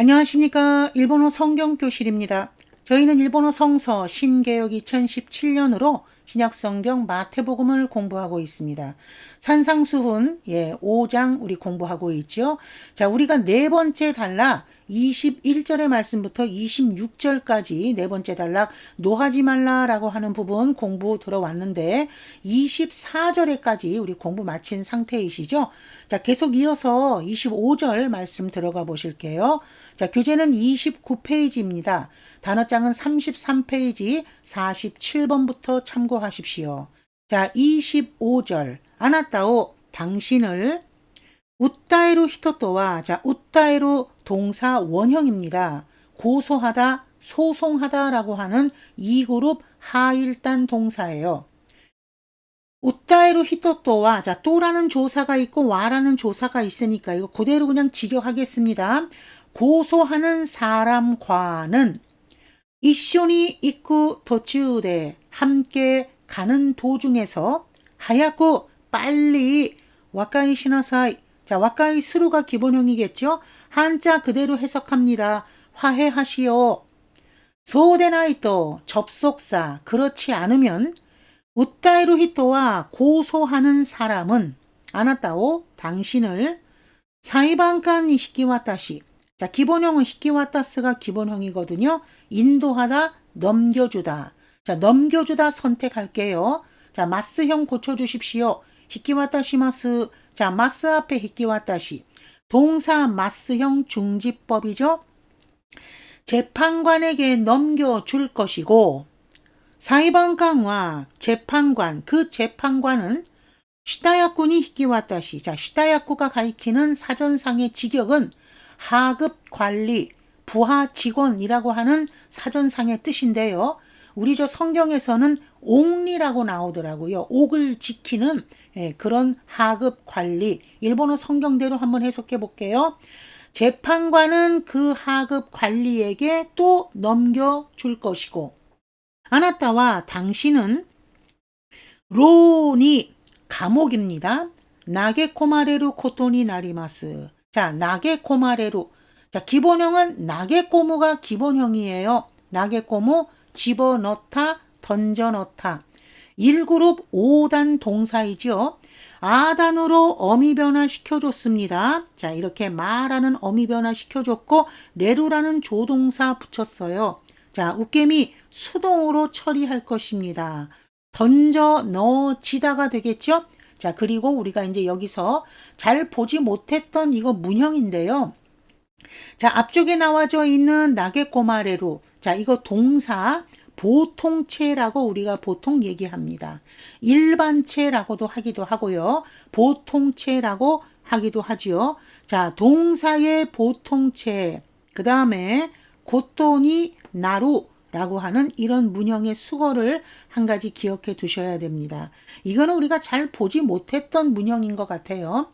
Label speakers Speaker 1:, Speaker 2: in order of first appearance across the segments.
Speaker 1: 안녕하십니까. 일본어 성경교실입니다. 저희는 일본어 성서 신개역 2017년으로 신약성경 마태복음을 공부하고 있습니다. 산상수훈 예, 5장 우리 공부하고 있죠. 자, 우리가 네 번째 단락 21절의 말씀부터 26절까지 네 번째 단락 노하지 말라라고 하는 부분 공부 들어왔는데 24절에까지 우리 공부 마친 상태이시죠? 자, 계속 이어서 25절 말씀 들어가 보실게요. 자, 교재는 29페이지입니다. 단어장은 33페이지 47번부터 참고하십시오. 자, 25절. 아나타오 당신을 웃다에로 히토토와 자, 웃다에로 동사 원형입니다. 고소하다, 소송하다라고 하는 이 그룹 하일단 동사예요. 웃다에로 히토토와 자, 또라는 조사가 있고 와라는 조사가 있으니까 이거 그대로 그냥 직역하겠습니다. 고소하는 사람과는 이쇼니 이쿠 도치우데 함께 가는 도중에서 하얗고 빨리 와카이 시나사이 자 와카이 수루가 기본형이겠죠 한자 그대로 해석합니다 화해하시오 소데나이토 접속사 그렇지 않으면 우타이루 히토와 고소하는 사람은 아나타오 당신을 사이반칸 히키와타시 자 기본형은 히키와타스가 기본형이거든요 인도하다, 넘겨주다. 자, 넘겨주다 선택할게요. 자, 마스형 고쳐주십시오. 히키와타시마스. 자, 마스 앞에 히키와타시. 동사 마스형 중지법이죠. 재판관에게 넘겨줄 것이고 사이방강과 재판관, 그 재판관은 시다야쿠니 히키와타시. 자, 시다야쿠가 가리키는 사전상의 직역은 하급 관리, 부하 직원이라고 하는 사전상의 뜻인데요. 우리 저 성경에서는 옥리라고 나오더라고요. 옥을 지키는 예, 그런 하급 관리. 일본어 성경대로 한번 해석해 볼게요. 재판관은 그 하급 관리에게 또 넘겨줄 것이고, 아나타와 당신은 로니 감옥입니다. 나게 코마레루 코토니 나리마스. 자, 나게 코마레루 자, 기본형은 나게 꼬무가 기본형이에요. 나게 꼬무 집어넣다, 던져넣다. 1그룹 5단 동사이죠. 아단으로 어미 변화 시켜줬습니다. 자, 이렇게 말하는 어미 변화 시켜줬고, 레루라는 조동사 붙였어요. 자, 웃개미 수동으로 처리할 것입니다. 던져 넣어지다가 되겠죠? 자, 그리고 우리가 이제 여기서 잘 보지 못했던 이거 문형인데요. 자, 앞쪽에 나와져 있는 나게꼬마레루. 자, 이거 동사 보통체라고 우리가 보통 얘기합니다. 일반체라고도 하기도 하고요. 보통체라고 하기도 하지요. 자, 동사의 보통체. 그 다음에 고토니 나루 라고 하는 이런 문형의 수거를 한 가지 기억해 두셔야 됩니다. 이거는 우리가 잘 보지 못했던 문형인 것 같아요.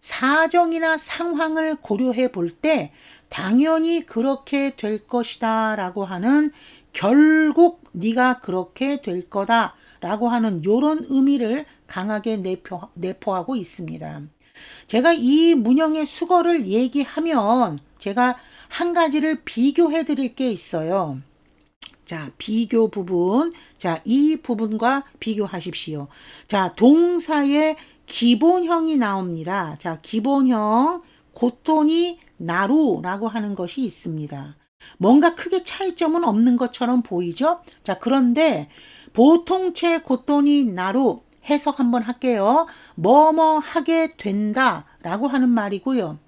Speaker 1: 사정이나 상황을 고려해 볼 때 당연히 그렇게 될 것이다 라고 하는 결국 네가 그렇게 될 거다 라고 하는 이런 의미를 강하게 내포, 내포하고 있습니다. 제가 이 문형의 수거를 얘기하면 제가 한 가지를 비교해 드릴 게 있어요. 자, 비교 부분. 자, 이 부분과 비교하십시오. 자, 동사의 기본형이 나옵니다. 자, 기본형 고토니 나루라고 하는 것이 있습니다. 뭔가 크게 차이점은 없는 것처럼 보이죠? 자, 그런데 보통체 고토니 나루 해석 한번 할게요. 뭐뭐 하게 된다 라고 하는 말이고요.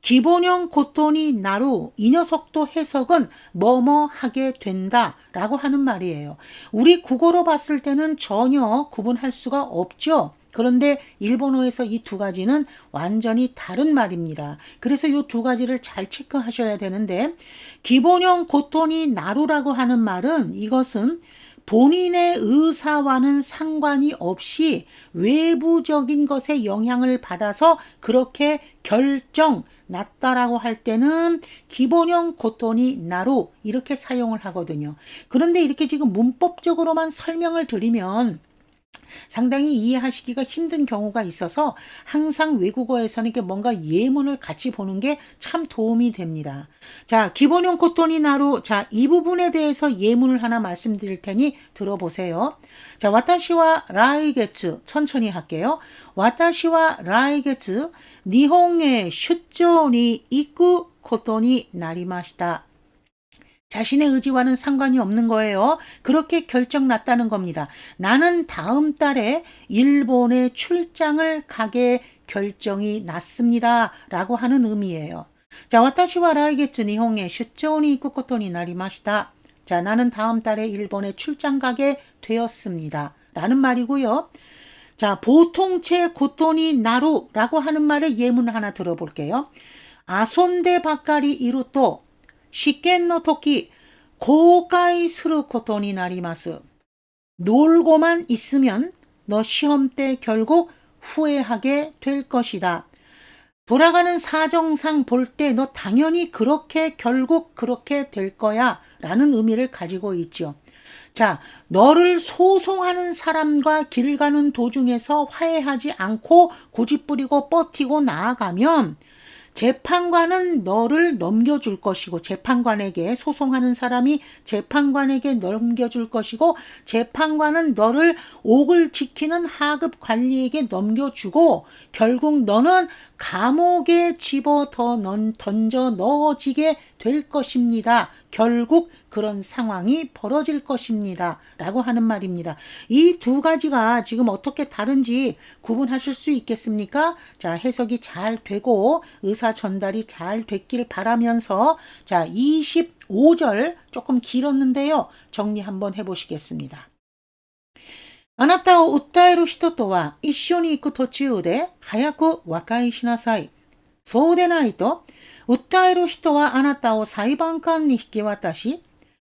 Speaker 1: 기본형 고토니 나루 이 녀석도 해석은 뭐뭐 하게 된다 라고 하는 말이에요. 우리 국어로 봤을 때는 전혀 구분할 수가 없죠. 그런데 일본어에서 이 두 가지는 완전히 다른 말입니다. 그래서 이 두 가지를 잘 체크하셔야 되는데 기본형 고토니 나루라고 하는 말은 이것은 본인의 의사와는 상관이 없이 외부적인 것에 영향을 받아서 그렇게 결정 났다라고 할 때는 기본형 고토니 나루 이렇게 사용을 하거든요. 그런데 이렇게 지금 문법적으로만 설명을 드리면 상당히 이해하시기가 힘든 경우가 있어서 항상 외국어에서는 이렇게 뭔가 예문을 같이 보는 게 참 도움이 됩니다. 자, 기본형 코토니 나루. 자, 이 부분에 대해서 예문을 하나 말씀드릴 테니 들어보세요. 자, 와타시와 라이게츠. 천천히 할게요. 와타시와 라이게츠. 니홍에 슈조니 이쿠 코토니 나리마시다. 자신의 의지와는 상관이 없는 거예요. 그렇게 결정 났다는 겁니다. 나는 다음 달에 일본에 출장을 가게 결정이 났습니다. 라고 하는 의미예요. 자, 나리마시다. 자, 나는 다음 달에 일본에 출장 가게 되었습니다. 라는 말이고요. 자, 보통체 고토니 나루라고 하는 말의 예문을 하나 들어볼게요. 아손데 바까리 이루토 試験の時、後悔することになります。 놀고만 있으면 너 시험 때 결국 후회하게 될 것이다. 돌아가는 사정상 볼 때 너 당연히 그렇게 결국 그렇게 될 거야 라는 의미를 가지고 있죠. 자, 너를 소송하는 사람과 길 가는 도중에서 화해하지 않고 고집부리고 버티고 나아가면 재판관은 너를 넘겨줄 것이고 재판관에게 소송하는 사람이 재판관에게 넘겨줄 것이고 재판관은 너를 옥을 지키는 하급 관리에게 넘겨주고 결국 너는 감옥에 집어 던져 넣어지게 될 것입니다. 결국 그런 상황이 벌어질 것입니다. 라고 하는 말입니다. 이 두 가지가 지금 어떻게 다른지 구분하실 수 있겠습니까? 자, 해석이 잘 되고 의사 전달이 잘 됐길 바라면서 자, 25절 조금 길었는데요. 정리 한번 해보시겠습니다. あなたを訴える人とは一緒に行く途中で早く和解しなさい。そうでないと、訴える人はあなたを裁判官に引き渡し、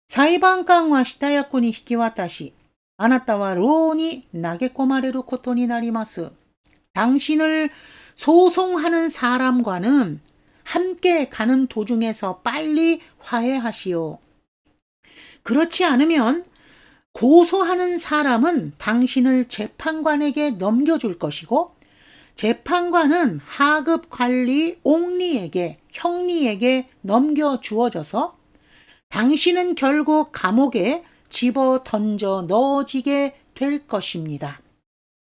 Speaker 1: 裁判官は下役に引き渡し、あなたは牢に投げ込まれることになります。 당신을 소송하는 사람과는 함께 가는 도중에서 빨리 화해하시오. 그렇지 않으면 고소하는 사람은 당신을 재판관에게 넘겨줄 것이고 재판관은 하급 관리 옥리에게 형리에게 넘겨 주어져서 당신은 결국 감옥에 집어 던져 넣어지게 될 것입니다.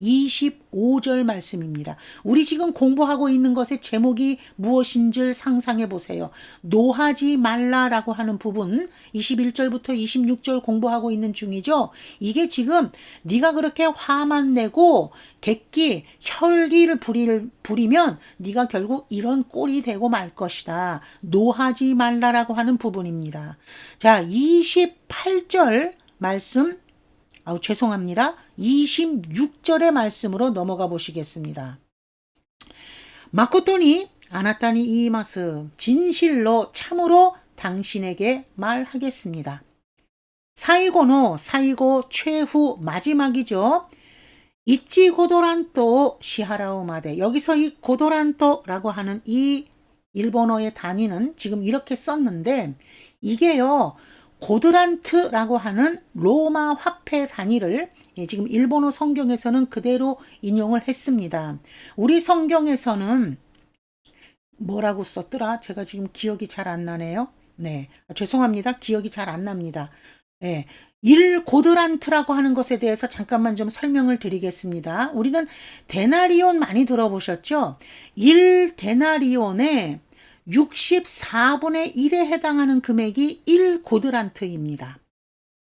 Speaker 1: 25절 말씀입니다. 우리 지금 공부하고 있는 것의 제목이 무엇인지를 상상해 보세요. 노하지 말라라고 하는 부분 21절부터 26절 공부하고 있는 중이죠. 이게 지금 네가 그렇게 화만 내고 객기, 혈기를 부리, 부리면 네가 결국 이런 꼴이 되고 말 것이다. 노하지 말라라고 하는 부분입니다. 자, 28절 말씀 아우 죄송합니다. 26절의 말씀으로 넘어가 보시겠습니다. 마코토니 아나타니 이마스 진실로 참으로 당신에게 말하겠습니다. 사이고노 사이고 최후 마지막이죠. 이치 고도란토 시하라우마데 여기서 이 고도란토라고 하는 이 일본어의 단위는 지금 이렇게 썼는데 이게요 고드란트라고 하는 로마 화폐 단위를 예, 지금 일본어 성경에서는 그대로 인용을 했습니다. 우리 성경에서는 뭐라고 썼더라? 제가 지금 기억이 잘 안 나네요. 네, 아, 죄송합니다. 기억이 잘 안 납니다. 예, 일 고드란트라고 하는 것에 대해서 잠깐만 좀 설명을 드리겠습니다. 우리는 데나리온 많이 들어보셨죠? 일 데나리온에 64분의 1에 해당하는 금액이 1고드란트입니다.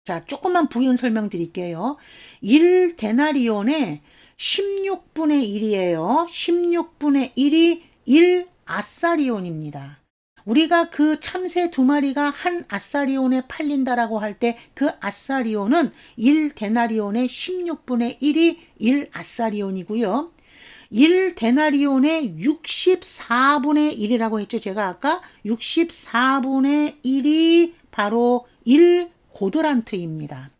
Speaker 1: 자, 조금만 부연 설명드릴게요. 1 데나리온의 16분의 1이에요. 16분의 1이 1 아사리온입니다. 우리가 그 참새 두 마리가 한 아사리온에 팔린다라고 할 때 그 아사리온은 1 데나리온의 16분의 1이 1 아사리온이고요. 1 데나리온의 64분의 1이라고 했죠. 제가 아까 64분의 1이 바로 1 고드란트입니다.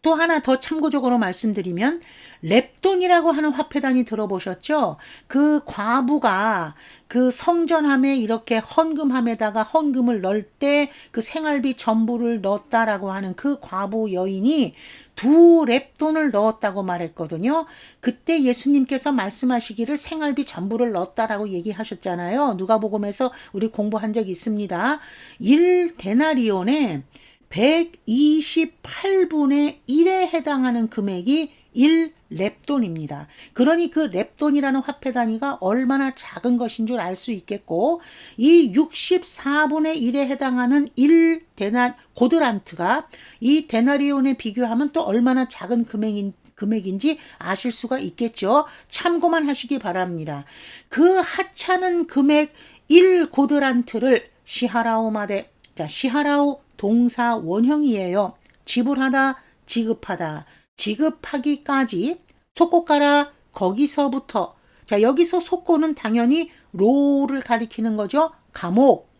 Speaker 1: 또 하나 더 참고적으로 말씀드리면 랩돈이라고 하는 화폐단이 들어보셨죠? 그 과부가 그 성전함에 이렇게 헌금함에다가 헌금을 넣을 때 그 생활비 전부를 넣었다라고 하는 그 과부 여인이 두 랩돈을 넣었다고 말했거든요. 그때 예수님께서 말씀하시기를 생활비 전부를 넣었다라고 얘기하셨잖아요. 누가복음에서 우리 공부한 적 있습니다. 1 데나리온에 128분의 1에 해당하는 금액이 1 랩돈입니다. 그러니 그 랩돈이라는 화폐 단위가 얼마나 작은 것인 줄 알 수 있겠고 이 64분의 1에 해당하는 1 데나 고드란트가 이 데나리온에 비교하면 또 얼마나 작은 금액인 금액인지 아실 수가 있겠죠. 참고만 하시기 바랍니다. 그 하찮은 금액 1 고드란트를 시하라오마데 자 시하라오 동사 원형이에요. 지불하다, 지급하다. 지급하기까지 속고가라 거기서부터 자 여기서 속고는 당연히 로를 가리키는 거죠. 감옥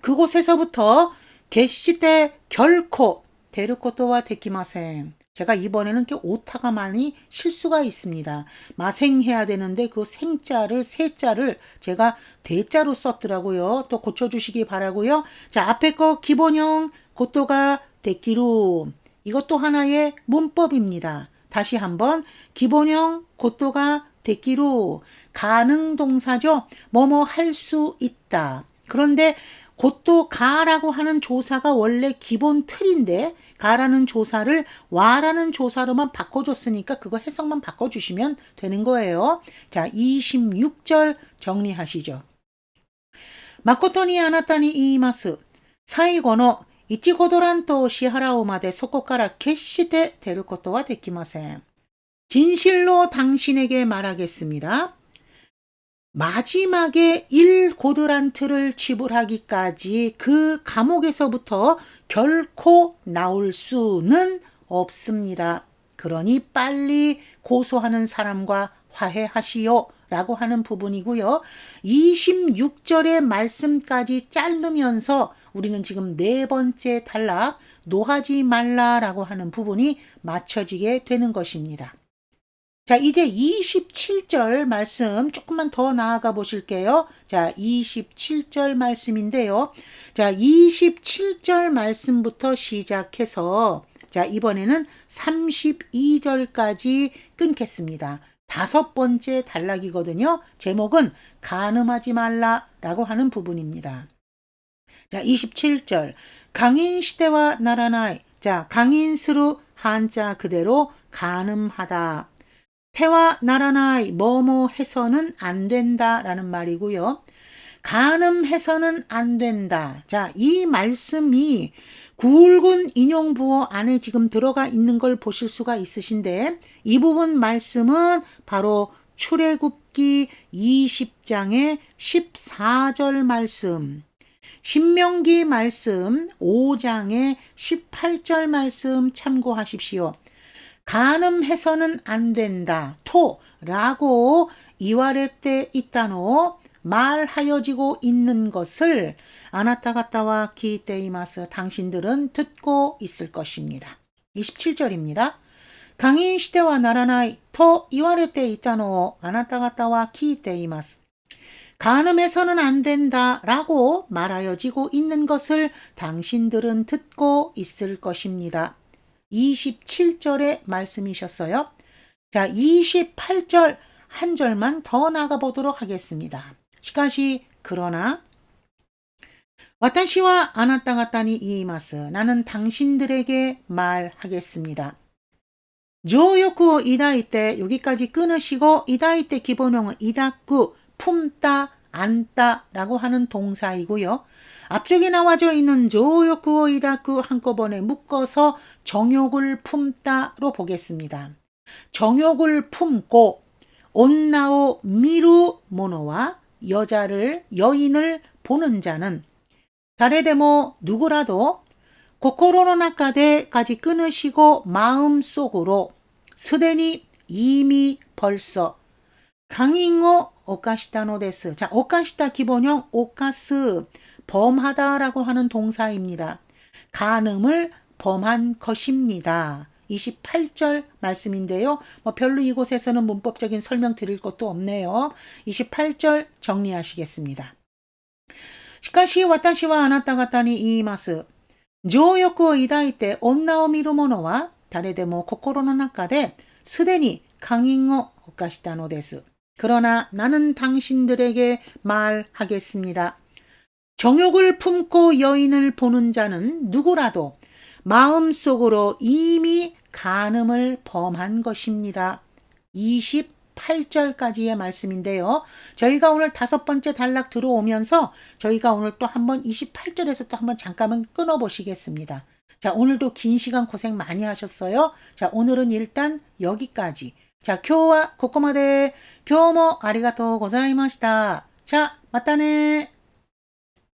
Speaker 1: 그곳에서부터 개시 때 결코 데르코토와 데키마생 제가 이번에는 이렇게 오타가 많이 실수가 있습니다. 마생해야 되는데 그 생자를 세자를 제가 대자로 썼더라고요. 또 고쳐주시기 바라고요. 자 앞에 거 기본형 고토가 데키루 이것도 하나의 문법입니다. 다시 한번 기본형 고토가 데키루 가능 동사죠. 뭐뭐 할 수 있다. 그런데 곧또 가라고 하는 조사가 원래 기본 틀인데 가라는 조사를 와라는 조사로만 바꿔줬으니까 그거 해석만 바꿔주시면 되는 거예요. 자, 26절 정리하시죠. 마코토니 아나타니 이마스 사이고노 이치고도란토 시하라오마데 소코카라 캐시테 데르코토와 데키마센 진실로 당신에게 말하겠습니다. 마지막에 1 고드란트를 지불하기까지 그 감옥에서부터 결코 나올 수는 없습니다. 그러니 빨리 고소하는 사람과 화해하시오. 라고 하는 부분이고요. 26절의 말씀까지 자르면서 우리는 지금 네 번째 단락 노하지 말라라고 하는 부분이 맞춰지게 되는 것입니다. 자, 이제 27절 말씀 조금만 더 나아가 보실게요. 자, 27절 말씀인데요. 자, 27절 말씀부터 시작해서 자, 이번에는 32절까지 끊겠습니다. 다섯 번째 단락이거든요. 제목은 가늠하지 말라라고 하는 부분입니다. 자, 27절. 강인 시대와 나라나이. 자, 강인스루 한자 그대로 가늠하다. 태와 나라나이 뭐뭐 해서는 안 된다라는 말이고요. 가늠해서는 안 된다. 자, 이 말씀이 굵은 인용 부호 안에 지금 들어가 있는 걸 보실 수가 있으신데 이 부분 말씀은 바로 출애굽기 20장의 14절 말씀 신명기 말씀 5장의 18절 말씀 참고하십시오. 가늠해서는 안 된다. 토라고 이와레 때 있다노 말하여지고 있는 것을 아나타 가타와 기테이마스 당신들은 듣고 있을 것입니다. 27절입니다. 강인 시대와 나라나이 토 이와레 때 있다노 아나타 가타와 기테이마스 간음해서는 안 된다 라고 말하여지고 있는 것을 당신들은 듣고 있을 것입니다. 27절의 말씀이셨어요. 자, 28절 한 절만 더 나가보도록 하겠습니다. 시카시 그러나 와타시와 아나타가타니 이마스 나는 당신들에게 말하겠습니다. 조욕구 이다이 때 여기까지 끊으시고 이다이 때 기본형은 이다꾸 품다 안다라고 하는 동사이고요. 앞쪽에 나와져 있는 조욕구어 이다쿠 한꺼번에 묶어서 정욕을 품다로 보겠습니다. 정욕을 품고 온나오 미루 모노와 여자를 여인을 보는 자는 다레데모 누구라도 고코로노 나카데까지 끊으시고 마음속으로 스데니 이미 벌써 강잉어 오카시타노 데스. 자, 오카시타 기본형 오카스 범하다라고 하는 동사입니다. 간음을 범한 것입니다. 28절 말씀인데요. 뭐 별로 이곳에서는 문법적인 설명 드릴 것도 없네요. 28절 정리하시겠습니다. しかし私はあなた方に言います。情欲を抱いて女を見る者は 誰でも心の中ですでに강인を犯したのです. 그러나 나는 당신들에게 말하겠습니다. 정욕을 품고 여인을 보는 자는 누구라도 마음속으로 이미 간음을 범한 것입니다. 28절까지의 말씀인데요. 저희가 오늘 다섯 번째 단락 들어오면서 저희가 오늘 또 한번 28절에서 또 한번 잠깐만 끊어보시겠습니다. 자, 오늘도 긴 시간 고생 많이 하셨어요. 자, 오늘은 일단 여기까지. 자, 今日はここまで。今日もありがとうございました。 자, 맞다네.